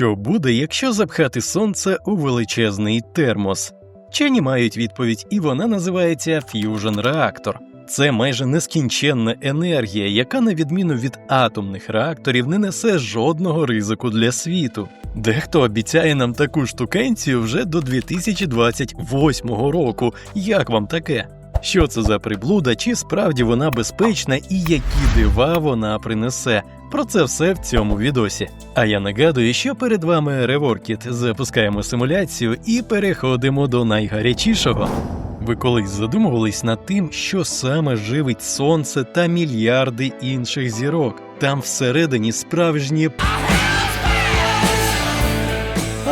Що буде, якщо запхати сонце у величезний термос? Вчені мають відповідь, і вона називається ф'южн реактор. Це майже нескінченна енергія, яка, на відміну від атомних реакторів, не несе жодного ризику для світу. Дехто обіцяє нам таку штукенцію вже до 2028 року. Як вам таке? Що це за приблуда, чи справді вона безпечна і які дива вона принесе? Про це все в цьому відосі. А я нагадую, що перед вами Реворкіт. Запускаємо симуляцію і переходимо до найгарячішого. Ви колись задумувались над тим, що саме живить сонце та мільярди інших зірок. Там всередині справжні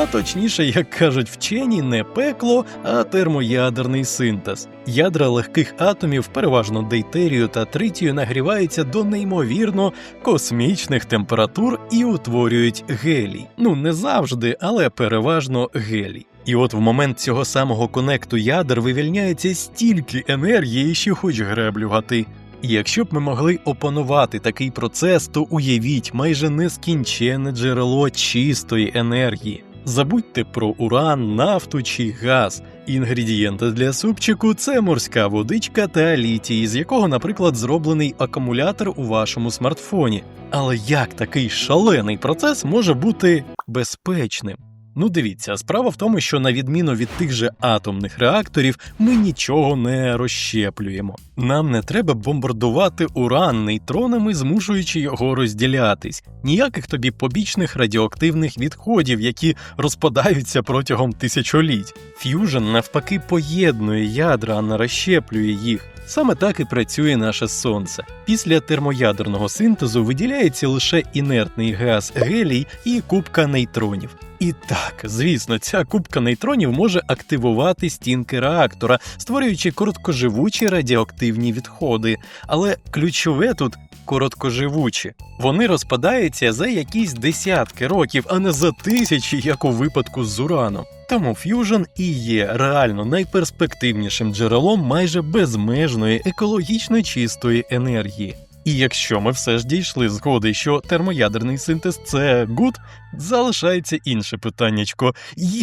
а точніше, як кажуть вчені, не пекло, а термоядерний синтез. Ядра легких атомів, переважно дейтерію та тритію, нагріваються до неймовірно космічних температур і утворюють гелій. Ну не завжди, але переважно гелій. І от в момент цього самого конекту ядер вивільняється стільки енергії, що хоч греблю гати. І якщо б ми могли опанувати такий процес, то уявіть майже нескінченне джерело чистої енергії. Забудьте про уран, нафту чи газ. Інгредієнти для супчику це морська водичка та літій, з якого, наприклад, зроблений акумулятор у вашому смартфоні. Але як такий шалений процес може бути безпечним? Ну дивіться, справа в тому, що на відміну від тих же атомних реакторів, ми нічого не розщеплюємо. Нам не треба бомбардувати уран нейтронами, змушуючи його розділятись. Ніяких тобі побічних радіоактивних відходів, які розпадаються протягом тисячоліть. Ф'южн навпаки поєднує ядра, а не розщеплює їх. Саме так і працює наше сонце. Після термоядерного синтезу виділяється лише інертний газ гелій і кубка нейтронів. І так, звісно, ця кубка нейтронів може активувати стінки реактора, створюючи короткоживучі радіоактивні відходи. Але ключове тут короткоживучі. Вони розпадаються за якісь десятки років, а не за тисячі, як у випадку з ураном. Тому ф'южн і є реально найперспективнішим джерелом майже безмежної екологічно чистої енергії. І якщо ми все ж дійшли згоди, що термоядерний синтез це гуд, залишається інше питаннячко: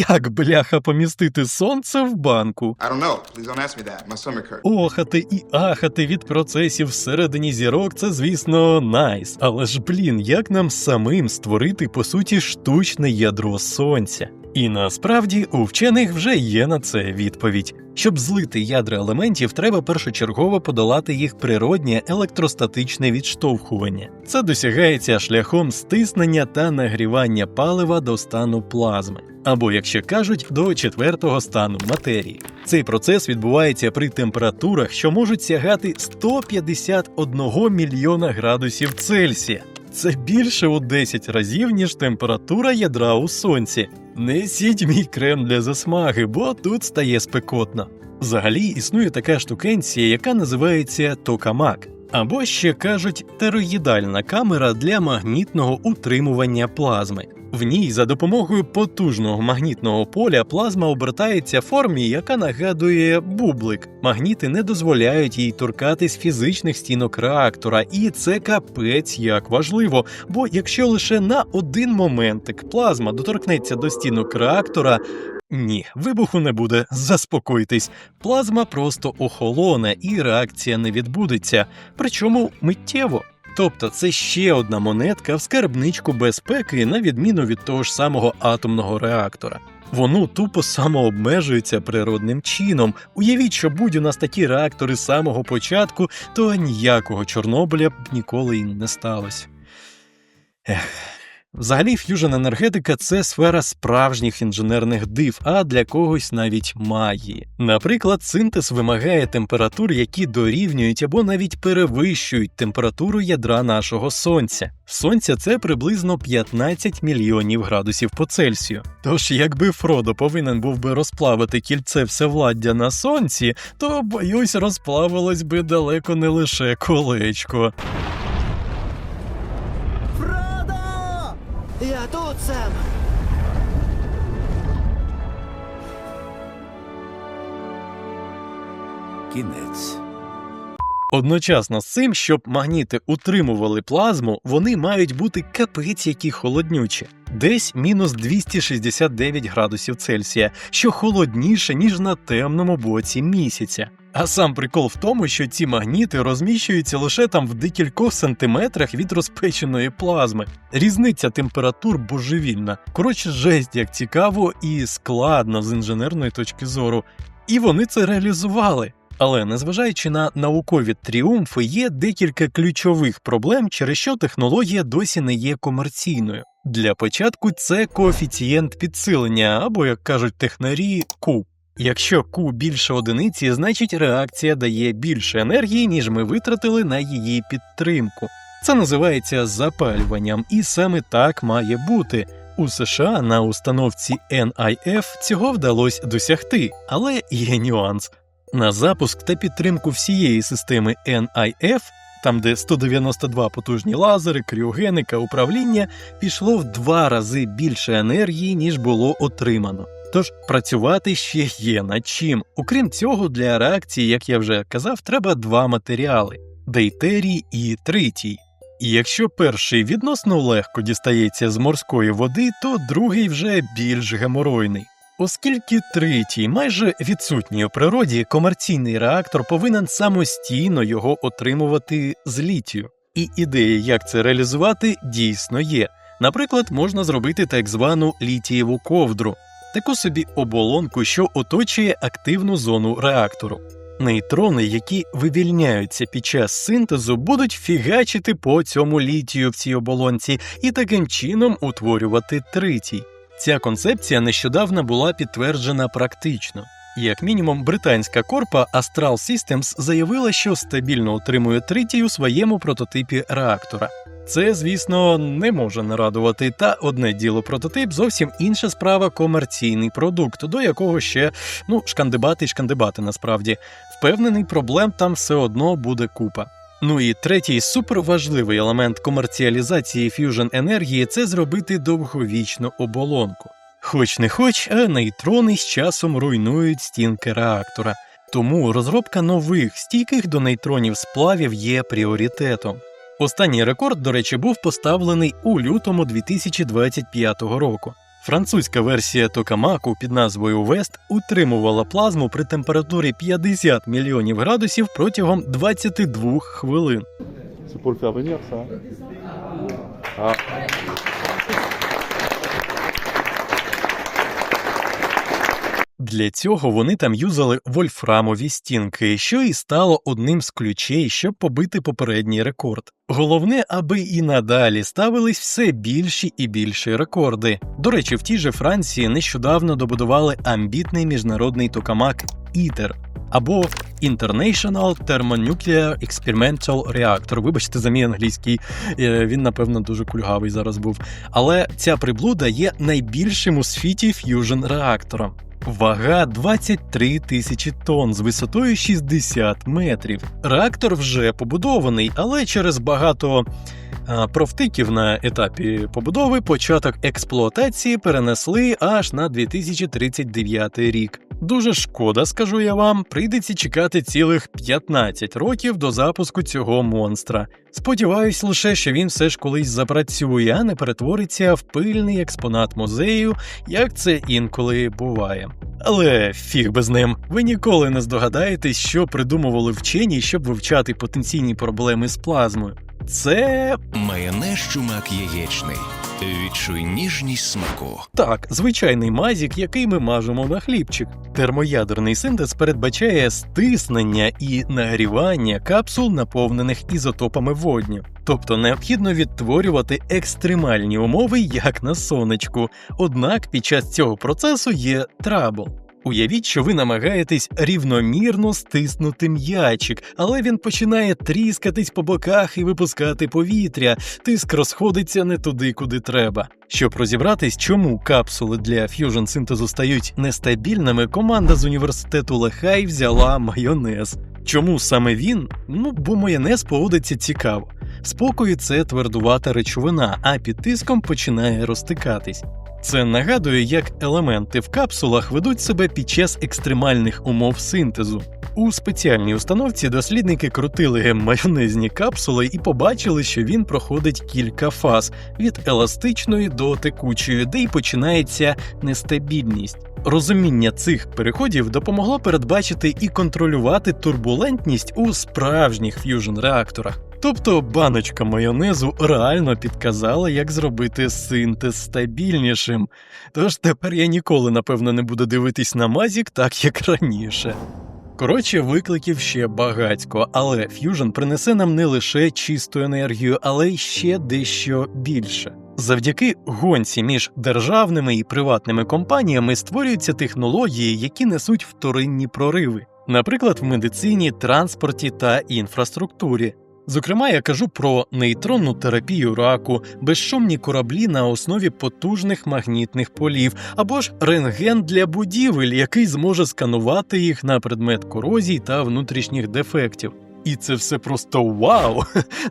як бляха помістити сонце в банку? Охати і ахати від процесів всередині зірок це, звісно, найс. Але ж блін, як нам самим створити по суті штучне ядро сонця? І насправді у вчених вже є на це відповідь. Щоб злити ядра елементів, треба першочергово подолати їх природнє електростатичне відштовхування. Це досягається шляхом стиснення та нагрівання палива до стану плазми, або, як ще кажуть, до четвертого стану матерії. Цей процес відбувається при температурах, що можуть сягати 151 мільйона градусів Цельсія. Це більше у 10 разів, ніж температура ядра у сонці. Несіть мій крем для засмаги, бо тут стає спекотно. Взагалі існує така штукенція, яка називається токамак, або ще кажуть тероїдальна камера для магнітного утримування плазми. В ній за допомогою потужного магнітного поля плазма обертається в формі, яка нагадує бублик. Магніти не дозволяють їй торкатись фізичних стінок реактора, і це капець як важливо. Бо якщо лише на один моментик плазма доторкнеться до стінок реактора. Ні, вибуху не буде, заспокойтесь. Плазма просто охолоне і реакція не відбудеться, причому миттєво. Тобто це ще одна монетка в скарбничку безпеки, на відміну від того ж самого атомного реактора. Воно тупо самообмежується природним чином. Уявіть, що будь у нас такі реактори з самого початку, то ніякого Чорнобиля б ніколи й не сталося. Ех. Взагалі, ф'южн енергетика це сфера справжніх інженерних див, а для когось навіть магії. Наприклад, синтез вимагає температур, які дорівнюють або навіть перевищують температуру ядра нашого сонця. Сонця це приблизно 15 мільйонів градусів по Цельсію. Тож, якби Фродо повинен був би розплавити кільце всевладдя на сонці, то боюсь, розплавилось би далеко не лише колечко. Кінець. Одночасно з цим, щоб магніти утримували плазму, вони мають бути капець які холоднючі, десь мінус 269 градусів Цельсія, що холодніше, ніж на темному боці місяця. А сам прикол в тому, що ці магніти розміщуються лише там в декількох сантиметрах від розпеченої плазми. Різниця температур божевільна. Коротше, жесть як цікаво і складно з інженерної точки зору. І вони це реалізували. Але незважаючи на наукові тріумфи, є декілька ключових проблем, через що технологія досі не є комерційною. Для початку це коефіцієнт підсилення, або, як кажуть технарі, Q. Якщо Q більше одиниці, значить реакція дає більше енергії, ніж ми витратили на її підтримку. Це називається запалюванням, і саме так має бути. У США на установці NIF цього вдалося досягти, але є нюанс. На запуск та підтримку всієї системи NIF, там де 192 потужні лазери, кріогеника, управління, пішло в два рази більше енергії, ніж було отримано. Тож працювати ще є над чим. Окрім цього, для реакції, як я вже казав, треба два матеріали дейтерій і тритій. І якщо перший відносно легко дістається з морської води, то другий вже більш геморойний. Оскільки третій майже відсутній у природі, комерційний реактор повинен самостійно його отримувати з літію. І ідея, як це реалізувати, дійсно є. Наприклад, можна зробити так звану літієву ковдру, таку собі оболонку, що оточує активну зону реактору. Нейтрони, які вивільняються під час синтезу, будуть фігачити по цьому літію в цій оболонці і таким чином утворювати тритій. Ця концепція нещодавно була підтверджена практично. Як мінімум, британська корпа Astral Systems заявила, що стабільно утримує тритій у своєму прототипі реактора. Це, звісно, не може не радувати. Та одне діло прототип, зовсім інша справа комерційний продукт, до якого ще ну шкандибати й шкандибати насправді. Впевнений, проблем там все одно буде купа. Ну і третій суперважливий елемент комерціалізації ф'южн енергії це зробити довговічну оболонку. Хоч не хоч, а нейтрони з часом руйнують стінки реактора. Тому розробка нових стійких до нейтронів сплавів є пріоритетом. Останній рекорд, до речі, був поставлений у лютому 2025 року. Французька версія токамаку під назвою Вест утримувала плазму при температурі 50 мільйонів градусів протягом 22 хвилин. C'est Для цього вони там юзали вольфрамові стінки, що і стало одним з ключей, щоб побити попередній рекорд. Головне, аби і надалі ставились все більші і більші рекорди. До речі, в тій же Франції нещодавно добудували амбітний міжнародний токамак ITER, або International Thermonuclear Experimental Reactor. Вибачте за мій англійський, е, він напевно дуже кульгавий зараз був. Але ця приблуда є найбільшим у світі ф'южн реактором. Вага 23 тисячі тонн з висотою 60 метрів. Реактор вже побудований, але через багато профтиків на етапі побудови початок експлуатації перенесли аж на 2039 рік. Дуже шкода, скажу я вам, прийдеться чекати цілих 15 років до запуску цього монстра. Сподіваюсь лише, що він все ж колись запрацює, а не перетвориться в пильний експонат музею, як це інколи буває. Але фіг би з ним, ви ніколи не здогадаєтесь, що придумували вчені, щоб вивчати потенційні проблеми з плазмою. Це Майонез чумак яєчний. Відчуй ніжність смаку. Так, звичайний мазік, який ми мажемо на хлібчик. Термоядерний синтез передбачає стиснення і нагрівання капсул, наповнених ізотопами водню. Тобто необхідно відтворювати екстремальні умови, як на сонечку. Однак під час цього процесу є трабл. Уявіть, що ви намагаєтесь рівномірно стиснути м'ячик, але він починає тріскатись по боках і випускати повітря, тиск розходиться не туди, куди треба. Щоб розібратись, чому капсули для ф'южн синтезу стають нестабільними, команда з університету Лехай взяла майонез. Чому саме він? Ну, бо майонез поводиться цікаво. Спокою це твердувата речовина, а під тиском починає розтикатись. Це нагадує, як елементи в капсулах ведуть себе під час екстремальних умов синтезу. У спеціальній установці дослідники крутили майонезні капсули і побачили, що він проходить кілька фаз від еластичної до текучої, де й починається нестабільність. Розуміння цих переходів допомогло передбачити і контролювати турбулентність у справжніх ф'южн реакторах. Тобто баночка майонезу реально підказала, як зробити синтез стабільнішим. Тож тепер я ніколи, напевно, не буду дивитись на мазік так, як раніше. Коротше, викликів ще багатько, але ф'южн принесе нам не лише чисту енергію, але й ще дещо більше. Завдяки гонці між державними і приватними компаніями створюються технології, які несуть вторинні прориви, наприклад, в медицині, транспорті та інфраструктурі. Зокрема, я кажу про нейтронну терапію раку, безшумні кораблі на основі потужних магнітних полів, або ж рентген для будівель, який зможе сканувати їх на предмет корозій та внутрішніх дефектів. І це все просто вау!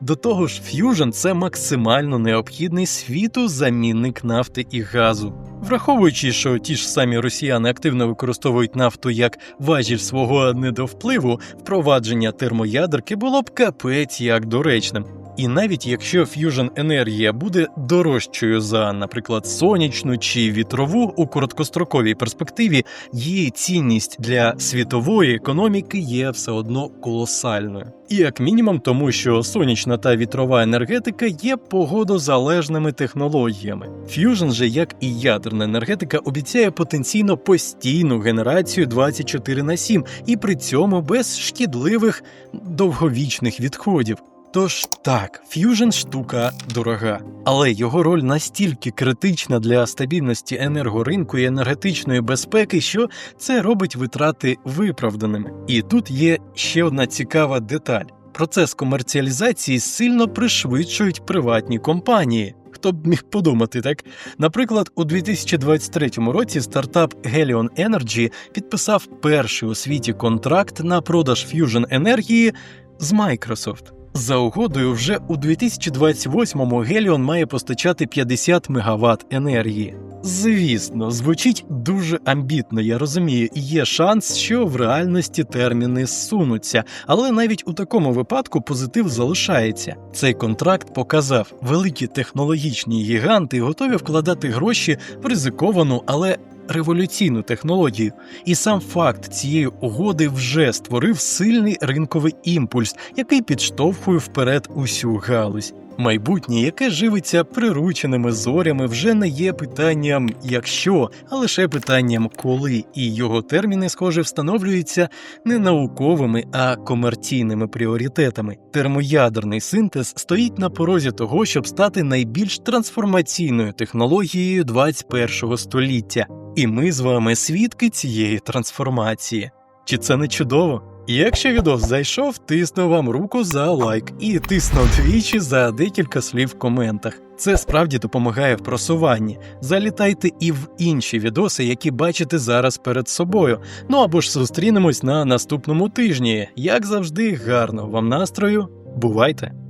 До того ж, ф'южн це максимально необхідний світу замінник нафти і газу. Враховуючи, що ті ж самі росіяни активно використовують нафту як важіль свого недовпливу, впровадження термоядерки було б капець як доречним. І навіть якщо ф'южн енергія буде дорожчою за, наприклад, сонячну чи вітрову у короткостроковій перспективі, її цінність для світової економіки є все одно колосальною. І як мінімум, тому що сонячна та вітрова енергетика є погодозалежними технологіями. Ф'южн же, як і ядерна енергетика, обіцяє потенційно постійну генерацію 24 на 7 і при цьому без шкідливих довговічних відходів. Тож так, ф'южн штука дорога, але його роль настільки критична для стабільності енергоринку і енергетичної безпеки, що це робить витрати виправданими. І тут є ще одна цікава деталь: процес комерціалізації сильно пришвидшують приватні компанії. Хто б міг подумати, так? Наприклад, у 2023 році стартап Helion Energy підписав перший у світі контракт на продаж ф'южн енергії з Microsoft. За угодою, вже у 2028-му Геліон має постачати 50 МВт енергії. Звісно, звучить дуже амбітно, я розумію, є шанс, що в реальності терміни зсунуться, але навіть у такому випадку позитив залишається. Цей контракт показав, великі технологічні гіганти готові вкладати гроші в ризиковану, але революційну технологію, і сам факт цієї угоди вже створив сильний ринковий імпульс, який підштовхує вперед усю галузь. Майбутнє, яке живиться прирученими зорями, вже не є питанням якщо, а лише питанням коли, і його терміни, схоже, встановлюються не науковими, а комерційними пріоритетами. Термоядерний синтез стоїть на порозі того, щоб стати найбільш трансформаційною технологією 21 століття. І ми з вами свідки цієї трансформації. Чи це не чудово? Якщо відео зайшов, тисну вам руку за лайк і тисну двічі за декілька слів в коментах. Це справді допомагає в просуванні. Залітайте і в інші відоси, які бачите зараз перед собою. Ну або ж зустрінемось на наступному тижні. Як завжди, гарного вам настрою. Бувайте!